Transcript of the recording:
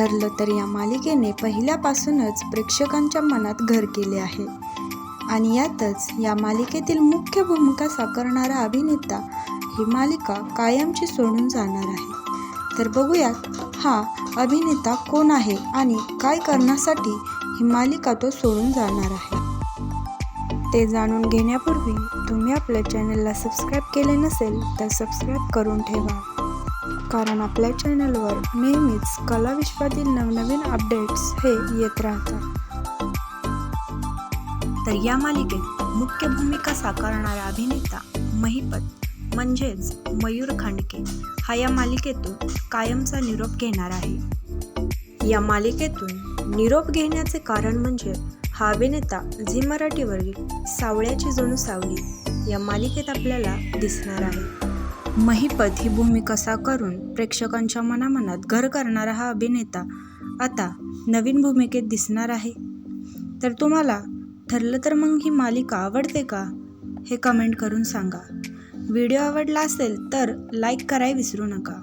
ठरलं तर या मालिकेने पहिल्यापासूनच प्रेक्षकांच्या मनात घर केले आहे. आणि यातच या मालिकेतील मुख्य भूमिका साकारणारा अभिनेता ही मालिका कायमची सोडून जाणार आहे. तर बघूयात हा अभिनेता कोण आहे आणि काय करण्यासाठी ही मालिका तो सोडून जाणार आहे? ते जाणून घेण्यापूर्वी तुम्ही आपल्या चॅनलला सबस्क्राईब केले नसेल तर सबस्क्राईब करून ठेवा. कारण आपल्या चॅनलवर नेहमीच कलाविश्वातील नवनवीन अपडेट्स हे येत राहतात. तर या मालिकेत मुख्य भूमिका साकारणारा अभिनेता महिपत म्हणजेच मयूर खांडके हा या मालिकेतून कायमचा निरोप घेणार आहे. या मालिकेतून निरोप घेण्याचे कारण म्हणजे हा अभिनेता झी मराठीवरील सावळ्याची जणू सावली या मालिकेत आपल्याला दिसणार आहे. महिपत ही भूमिका साकारून प्रेक्षकांच्या मनामनात घर करणारा हा अभिनेता आता नवीन भूमिकेत दिसणार आहे? तर तुम्हाला ठरलं तर मग ही मालिका आवडते का? हे कमेंट करून सांगा. व्हिडिओ आवडला असेल तर लाईक करायला विसरू नका.